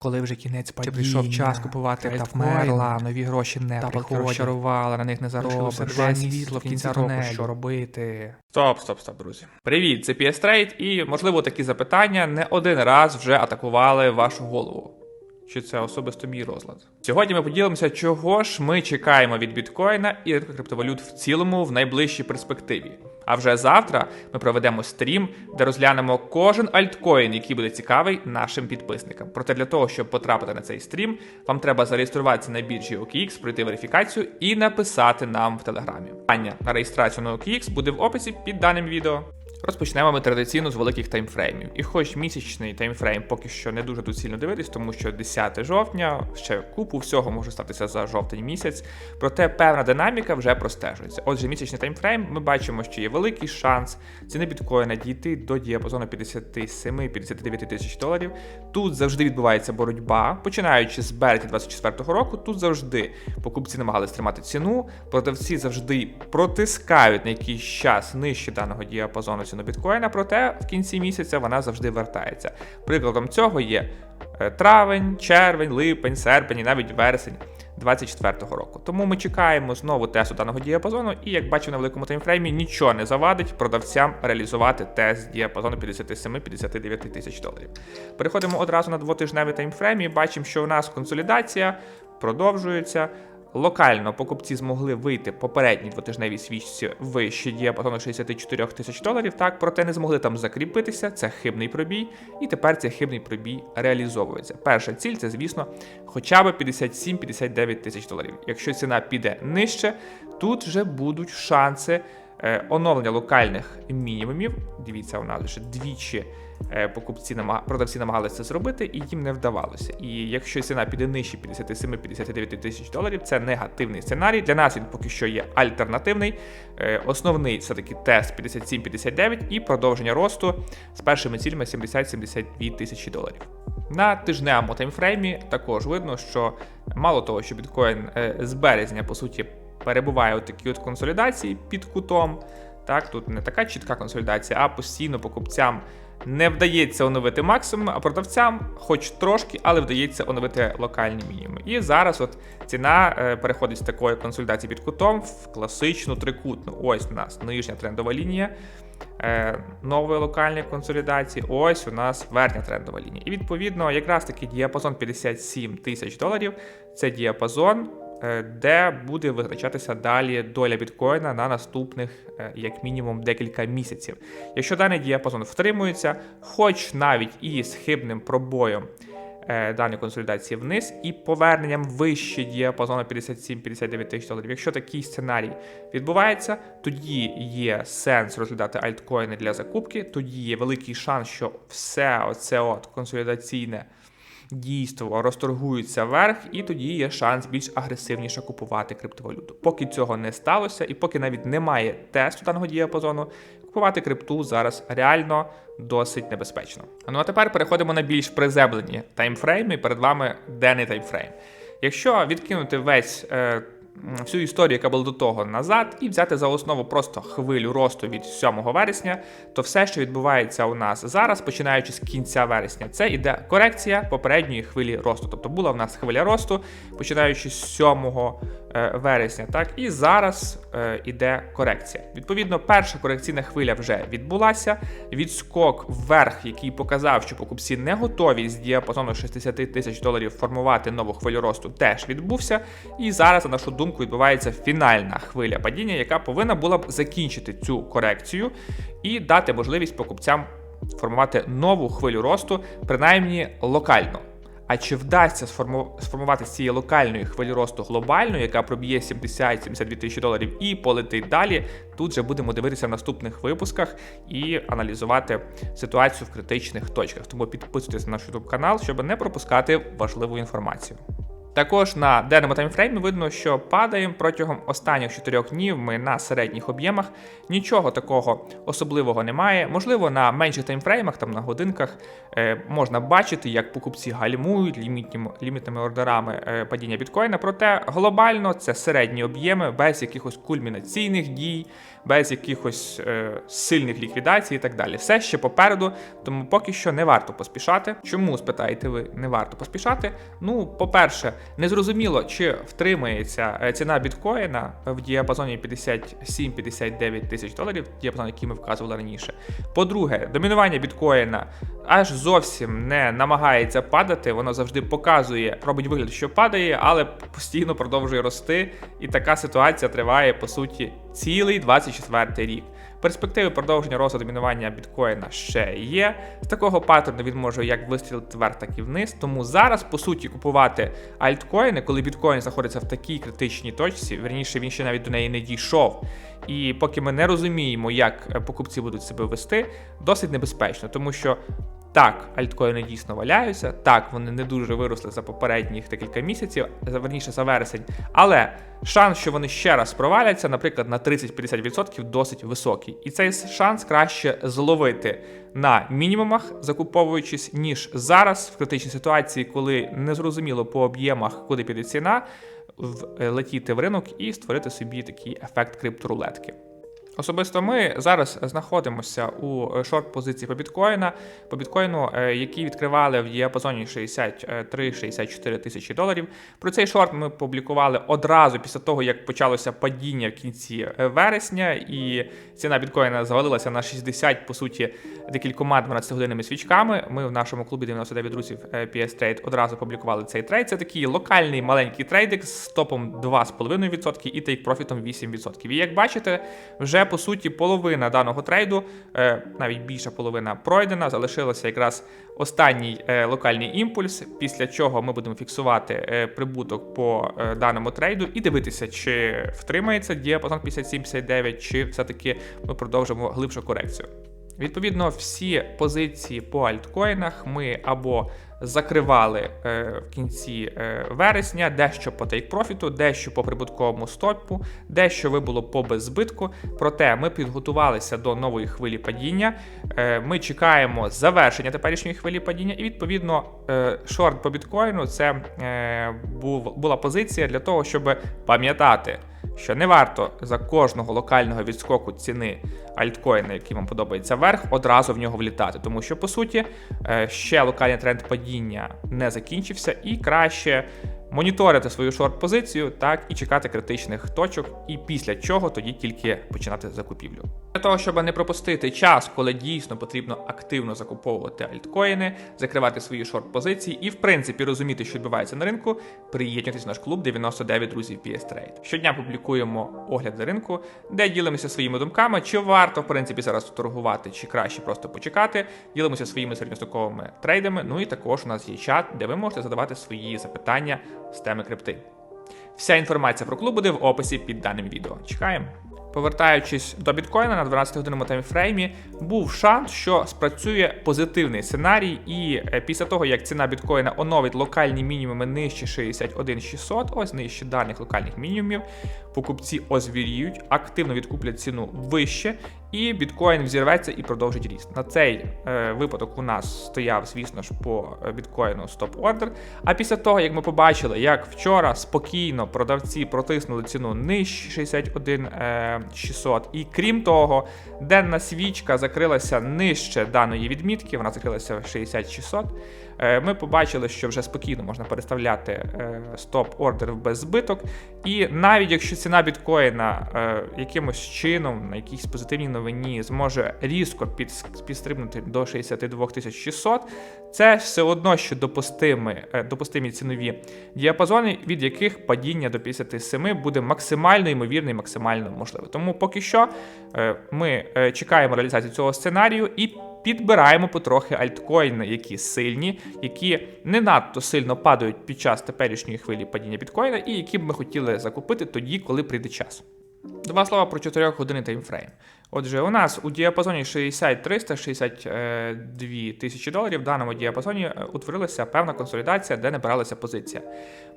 Коли вже кінець падіння, прийшов час купувати та вмерла, нові гроші не та приходять. розчарували, на них не заробиш, два світло світло в кінці року, що робити? Стоп, стоп, стоп, друзі. Привіт, це PS Trade, і можливо такі запитання не один раз вже атакували вашу голову. Чи це особисто мій розлад? Сьогодні ми поділимося, чого ж ми чекаємо від біткоїна і ринку криптовалют в цілому в найближчій перспективі. А вже завтра ми проведемо стрім, де розглянемо кожен альткоін, який буде цікавий нашим підписникам. Проте для того, щоб потрапити на цей стрім, вам треба зареєструватися на біржі OKX, пройти верифікацію і написати нам в телеграмі. Аня на реєстрацію на OKX буде в описі під даним відео. Розпочнемо ми традиційно з великих таймфреймів. І хоч місячний таймфрейм поки що не дуже сильно дивитись, тому що 10 жовтня ще купу всього може статися за жовтень місяць. Проте певна динаміка вже простежується. Отже, місячний таймфрейм ми бачимо, що є великий шанс ціни біткоїна дійти до діапазону 57-59 тисяч доларів. Тут завжди відбувається боротьба, починаючи з березня 2024 року. Тут завжди покупці намагалися тримати ціну, продавці завжди протискають на якийсь час нижче даного діапазону ціну біткоїна, проте в кінці місяця вона завжди вертається. Прикладом цього є е, травень, червень, липень, серпень і навіть вересень 2024 року. Тому ми чекаємо знову тесту даного діапазону, і як бачимо на великому таймфреймі, нічого не завадить продавцям реалізувати тест діапазону 57-59 тисяч доларів. Переходимо одразу на двотижневий таймфрейм і бачимо, що у нас консолідація продовжується. Локально покупці змогли вийти попередній двотижневій свічці вище діапазону 64 тисяч доларів, так, проте не змогли там закріпитися, це хибний пробій, і тепер цей хибний пробій реалізовується. Перша ціль це, звісно, хоча б 57-59 тисяч доларів. Якщо ціна піде нижче, тут вже будуть шанси оновлення локальних мінімумів. Дивіться, у нас вже двічі. е, Покупці продавці намагалися це зробити, і їм не вдавалося. І якщо ціна піде нижче 57-59 тисяч доларів, це негативний сценарій. Для нас він поки що є альтернативний. Е, Основний все-таки тест 57-59 і продовження росту з першими цілями 70-72 тисячі доларів. На тижневому таймфреймі також видно, що мало того, що біткоін е, з березня по суті перебуває у такій от консолідації під кутом. Так, тут не така чітка консолідація, а постійно покупцям не вдається оновити максимум, а продавцям, хоч трошки, але вдається оновити локальні мінімуми. І зараз от ціна е, переходить з такої консолідації під кутом в класичну трикутну. Ось у нас нижня трендова лінія. е, Нової локальної консолідації, ось у нас верхня трендова лінія. І відповідно, якраз таки діапазон 57 тисяч доларів це діапазон, де буде визначатися далі доля біткоїна на наступних, е, як мінімум, декілька місяців. Якщо даний діапазон втримується, хоч навіть і з хибним пробоєм е, даної консолідації вниз і поверненням вище діапазону 57-59 тисяч доларів. Якщо такий сценарій відбувається, тоді є сенс розглядати альткоїни для закупки, тоді є великий шанс, що все оце от консолідаційне дійство розторгується вверх, і тоді є шанс більш агресивніше купувати криптовалюту. Поки цього не сталося, і поки навіть немає тесту даного діапазону, купувати крипту зараз реально досить небезпечно. Ну а тепер переходимо на більш приземлені таймфрейми. Перед вами денний таймфрейм. Якщо відкинути весь е, всю історію, яка була до того назад, і взяти за основу просто хвилю росту від 7 вересня, то все, що відбувається у нас зараз, починаючи з кінця вересня, це іде корекція попередньої хвилі росту. Тобто була в нас хвиля росту, починаючи з 7 е, вересня, так і зараз е, іде корекція. Відповідно, перша корекційна хвиля вже відбулася. Відскок вверх, який показав, що покупці не готові з діапазону 60 тисяч доларів формувати нову хвилю росту, теж відбувся. І зараз, на нашу думку, відбувається фінальна хвиля падіння, яка повинна була б закінчити цю корекцію і дати можливість покупцям формувати нову хвилю росту, принаймні локально. А чи вдасться сформу- сформувати з цієї локальної хвилі росту глобальну, яка проб'є 70-72 тисячі доларів і полетить далі? Тут же будемо дивитися в наступних випусках і аналізувати ситуацію в критичних точках. Тому підписуйтесь на наш YouTube канал, щоб не пропускати важливу інформацію. Також на денному таймфреймі видно, що падаємо протягом останніх 4 днів ми на середніх об'ємах. Нічого такого особливого немає. Можливо, на менших таймфреймах, там на годинках, е, можна бачити, як покупці гальмують лімітними, лімітними ордерами е, падіння біткоїна. Проте глобально це середні об'єми без якихось кульмінаційних дій, без якихось е, сильних ліквідацій і так далі. Все ще попереду, тому поки що не варто поспішати. Чому спитаєте ви, не варто поспішати? Ну, по-перше, незрозуміло, чи втримається е, ціна біткоїна в діапазоні 57-59 тисяч доларів, діапазон, який ми вказували раніше. По-друге, домінування біткоїна аж зовсім не намагається падати, воно завжди показує, робить вигляд, що падає, але постійно продовжує рости. І така ситуація триває по суті цілий 24 рік. Перспективи продовження росту домінування біткоїна ще є. З такого паттерну він може як вистрілити вверх, так і вниз. Тому зараз, по суті, купувати альткоїни, коли біткоін знаходиться в такій критичній точці, верніше він ще навіть до неї не дійшов. І поки ми не розуміємо, як покупці будуть себе вести, досить небезпечно, тому що. Так, альткоїни дійсно валяються, так, вони не дуже виросли за попередніх декілька місяців, верніше за вересень. Але шанс, що вони ще раз проваляться, наприклад, на 30-50% досить високий. І цей шанс краще зловити на мінімумах, закуповуючись, ніж зараз в критичній ситуації, коли незрозуміло по об'ємах, куди піде ціна, влетіти в ринок і створити собі такий ефект крипторулетки. Особисто ми зараз знаходимося у шорт-позиції по біткоїна, по біткоїну, е, які відкривали в діапазоні 63-64 тисячі доларів. Про цей шорт ми публікували одразу після того, як почалося падіння в кінці е, вересня, і ціна біткоїна завалилася на 60, по суті, декількома 12-годинними свічками. Ми в нашому клубі 99 друзів е, PS Trade одразу публікували цей трейд. Це такий локальний маленький трейдик з топом 2,5% і тейк-профітом 8%. І як бачите, вже по суті половина даного трейду, е, навіть більша половина пройдена, залишилося якраз останній е, локальний імпульс, після чого ми будемо фіксувати е, прибуток по даному трейду і дивитися, чи втримається діапазон 57-59, чи все-таки ми продовжимо глибшу корекцію. Відповідно, всі позиції по альткоїнах ми або закривали е, в кінці е, вересня, дещо по тейк-профіту, дещо по прибутковому стопу, дещо вибуло по беззбитку. Проте ми підготувалися до нової хвилі падіння. Е, ми чекаємо завершення теперішньої хвилі падіння, і відповідно е, шорт по біткоїну це е, був, була позиція для того, щоб пам'ятати що не варто за кожного локального відскоку ціни альткоїна, який вам подобається вверх, одразу в нього влітати. Тому що, по суті, е, ще локальний тренд падіння не закінчився, і краще моніторити свою шорт-позицію, так і чекати критичних точок, і після чого тоді тільки починати закупівлю. Для того, щоб не пропустити час, коли дійсно потрібно активно закуповувати альткоїни, закривати свої шорт-позиції і, в принципі, розуміти, що відбувається на ринку, приєднуйтесь в наш клуб 99 друзів PS Trade. Щодня публікуємо огляди ринку, де ділимося своїми думками, чи варто, в принципі, зараз торгувати, чи краще просто почекати. Ділимося своїми середньостроковими трейдами. Ну і також у нас є чат, де ви можете задавати свої запитання з теми крипти. Вся інформація про клуб буде в описі під даним відео. Чекаємо. Повертаючись до біткоїна на 12-годинному таймфреймі, був шанс, що спрацює позитивний сценарій, і е, після того, як ціна біткоїна оновить локальні мінімуми нижче 61600, ось нижче даних локальних мінімумів, покупці озвіріють, активно відкуплять ціну вище, і біткоін взірветься і продовжить ріст. На цей е, випадок у нас стояв, звісно ж, по е, біткоїну стоп-ордер. А після того, як ми побачили, як вчора спокійно продавці протиснули ціну нижче 61 е, 600, і крім того, денна свічка закрилася нижче даної відмітки, вона закрилася в 6600. Е, Ми побачили, що вже спокійно можна переставляти е, стоп-ордер в беззбиток. І навіть якщо ціна біткоїна е, якимось чином на якійсь позитивній новині зможе різко під, підстрибнути до 62 600, це все одно що допустимі, допустимі цінові діапазони, від яких падіння до 57 буде максимально ймовірне і максимально можливе. Тому поки що ми чекаємо реалізації цього сценарію і підбираємо потрохи альткоїни, які сильні, які не надто сильно падають під час теперішньої хвилі падіння біткоїна, і які б ми хотіли закупити тоді, коли прийде час. Два слова про 4 години таймфрейм. Отже, у нас у діапазоні 60-362 тисячі доларів в даному діапазоні е, утворилася певна консолідація, де набиралася позиція.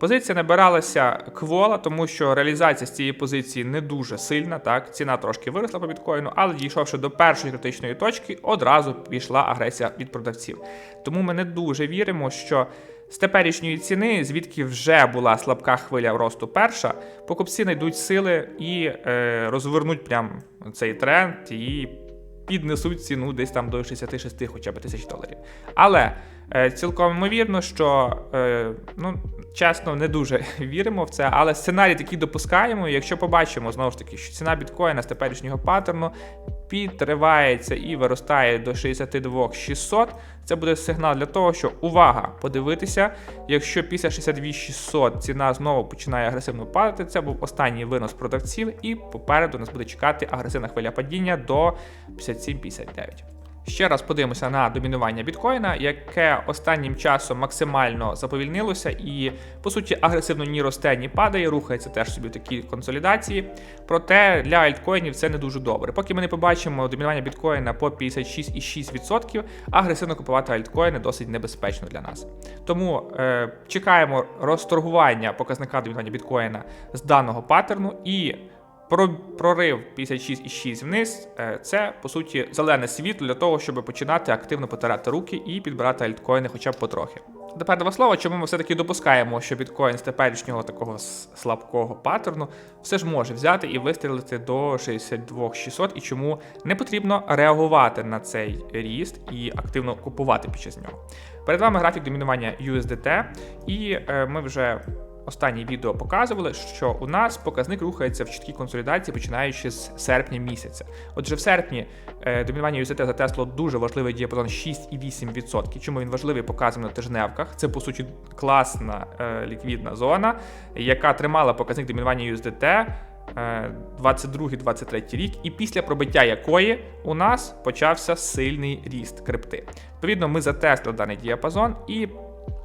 Позиція набиралася квола, тому що реалізація з цієї позиції не дуже сильна. Так, ціна трошки виросла по біткоїну, але дійшовши до першої критичної точки, одразу пішла агресія від продавців. Тому ми не дуже віримо, що з теперішньої ціни, звідки вже була слабка хвиля росту перша, покупці знайдуть сили і е, розвернуть прям цей тренд і піднесуть ціну десь там до 66 хоча б тисяч доларів. Але е, цілком ймовірно, що е, ну, чесно, не дуже віримо в це, але сценарій такий допускаємо. Якщо побачимо знову ж таки, що ціна біткоїна з теперішнього паттерну підривається і виростає до 62 600, це буде сигнал для того, що увага, подивитися, якщо після 62 600 ціна знову починає агресивно падати, це був останній винос продавців, і попереду нас буде чекати агресивна хвиля падіння до 57-59. Ще раз подивимося на домінування біткоїна, яке останнім часом максимально заповільнилося і, по суті, агресивно ні росте, ні падає, рухається теж собі в такій консолідації. Проте для альткоїнів це не дуже добре. Поки ми не побачимо домінування біткоїна по 56,6%, агресивно купувати альткоїни досить небезпечно для нас. Тому е, чекаємо розторгування показника домінування біткоїна з даного паттерну і. Про прорив 56,6 вниз е, це по суті зелене світло для того, щоб починати активно потирати руки і підбирати альткоїни хоча б потрохи. Тепер два слова, чому ми все-таки допускаємо, що біткоін з теперішнього такого слабкого паттерну все ж може взяти і вистрілити до 62 600, і чому не потрібно реагувати на цей ріст і активно купувати під час нього. Перед вами графік домінування USDT, і е, ми вже останнє відео показували, що у нас показник рухається в чіткій консолідації, починаючи з серпня місяця. Отже, в серпні е, домінування USDT затесло дуже важливий діапазон 6,8%. Чому він важливий, показано на тижневках. Це по суті класна е, ліквідна зона, яка тримала показник домінування USDT. 22-23 рік, і після пробиття якої у нас почався сильний ріст крипти. Відповідно, ми затесли даний діапазон і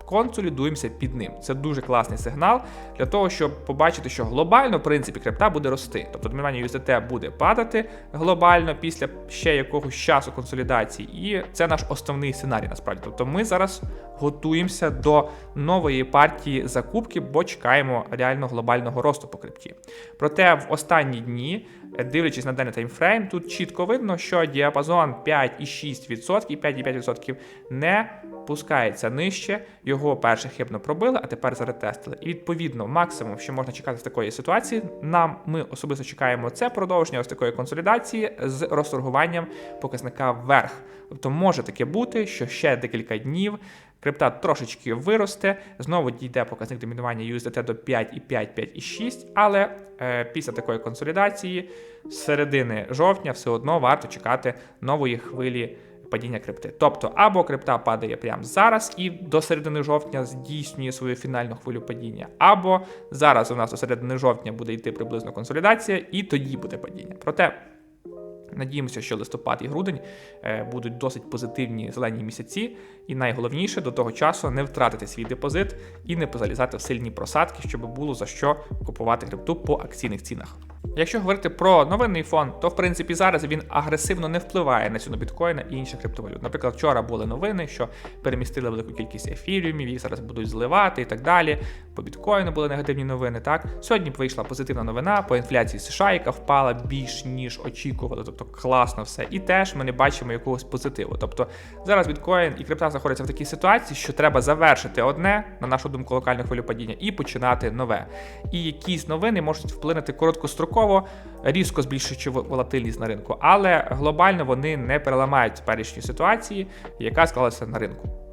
консолідуємося під ним. Це дуже класний сигнал для того, щоб побачити, що глобально, в принципі, крипта буде рости. Тобто домінування USDT буде падати глобально після ще якогось часу консолідації, і це наш основний сценарій. Насправді, тобто ми зараз готуємося до нової партії закупки, бо чекаємо реально глобального росту по крипті. Проте в останні дні, дивлячись на даний таймфрейм, тут чітко видно, що діапазон 5,6%, 5,5% не пускається нижче. Його перше хибно пробили, а тепер заретестили. І відповідно, максимум, що можна чекати з такої ситуації, нам ми особисто чекаємо це продовження ось такої консолідації з розторгуванням показника вверх. Тобто може таке бути, що ще декілька днів. Крипта трошечки виросте, знову дійде показник домінування USDT до 5,5, 5,6, але е, після такої консолідації з середини жовтня все одно варто чекати нової хвилі падіння крипти. Тобто, або крипта падає прямо зараз і до середини жовтня здійснює свою фінальну хвилю падіння, або зараз у нас до середини жовтня буде йти приблизно консолідація, і тоді буде падіння. Проте. Надіємося, що листопад і грудень е, будуть досить позитивні зелені місяці, і найголовніше до того часу не втратити свій депозит і не позалізати в сильні просадки, щоб було за що купувати крипту по акційних цінах. Якщо говорити про новинний фон, то в принципі зараз він агресивно не впливає на ціну біткоїна і інших криптовалют. Наприклад, вчора були новини, що перемістили велику кількість ефіріумів, їх зараз будуть зливати і так далі. По біткоїну були негативні новини. Так сьогодні вийшла позитивна новина по інфляції США, яка впала більш ніж очікували, тобто класно все. І теж ми не бачимо якогось позитиву. Тобто зараз біткоін і крипта знаходяться в такій ситуації, що треба завершити одне, на нашу думку, локальну хвилю падіння, і починати нове. І якісь новини можуть вплинути короткостроково, різко збільшуючи волатильність на ринку, але глобально вони не переламають теперішньої ситуації, яка склалася на ринку.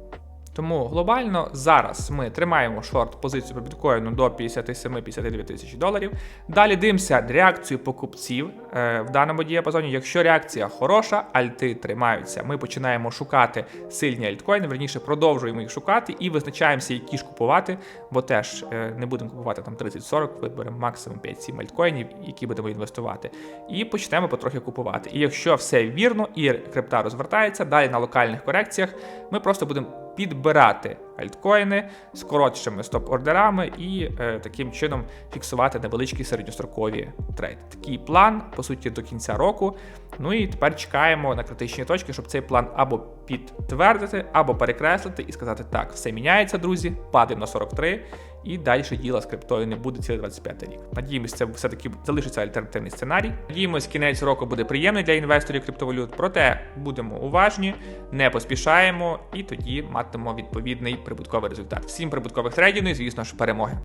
Тому глобально зараз ми тримаємо шорт позицію по біткоїну до 57-59 тисяч доларів. Далі дивимося реакцію покупців е, в даному діапазоні. Якщо реакція хороша, альти тримаються. Ми починаємо шукати сильні альткоїни, верніше продовжуємо їх шукати і визначаємося, які ж купувати, бо теж е, не будемо купувати там 30-40, виберемо максимум 5-7 альткоїнів, які будемо інвестувати. І почнемо потрохи купувати. І якщо все вірно і крипта розвертається, далі на локальних корекціях ми просто будемо підбирати альткоїни з коротшими стоп-ордерами і е, таким чином фіксувати невеличкі середньострокові трейди. Такий план, по суті, до кінця року. Ну і тепер чекаємо на критичні точки, щоб цей план або підтвердити, або перекреслити і сказати: так, все міняється, друзі, падаємо на 43, і далі діла з криптою не буде цілий 25 рік. Надіємося, це все-таки залишиться альтернативний сценарій. Надіємось, кінець року буде приємний для інвесторів криптовалют. Проте будемо уважні, не поспішаємо і тоді матимемо відповідний прибутковий результат. Всім прибуткових трейдів, ну і звісно ж перемоги.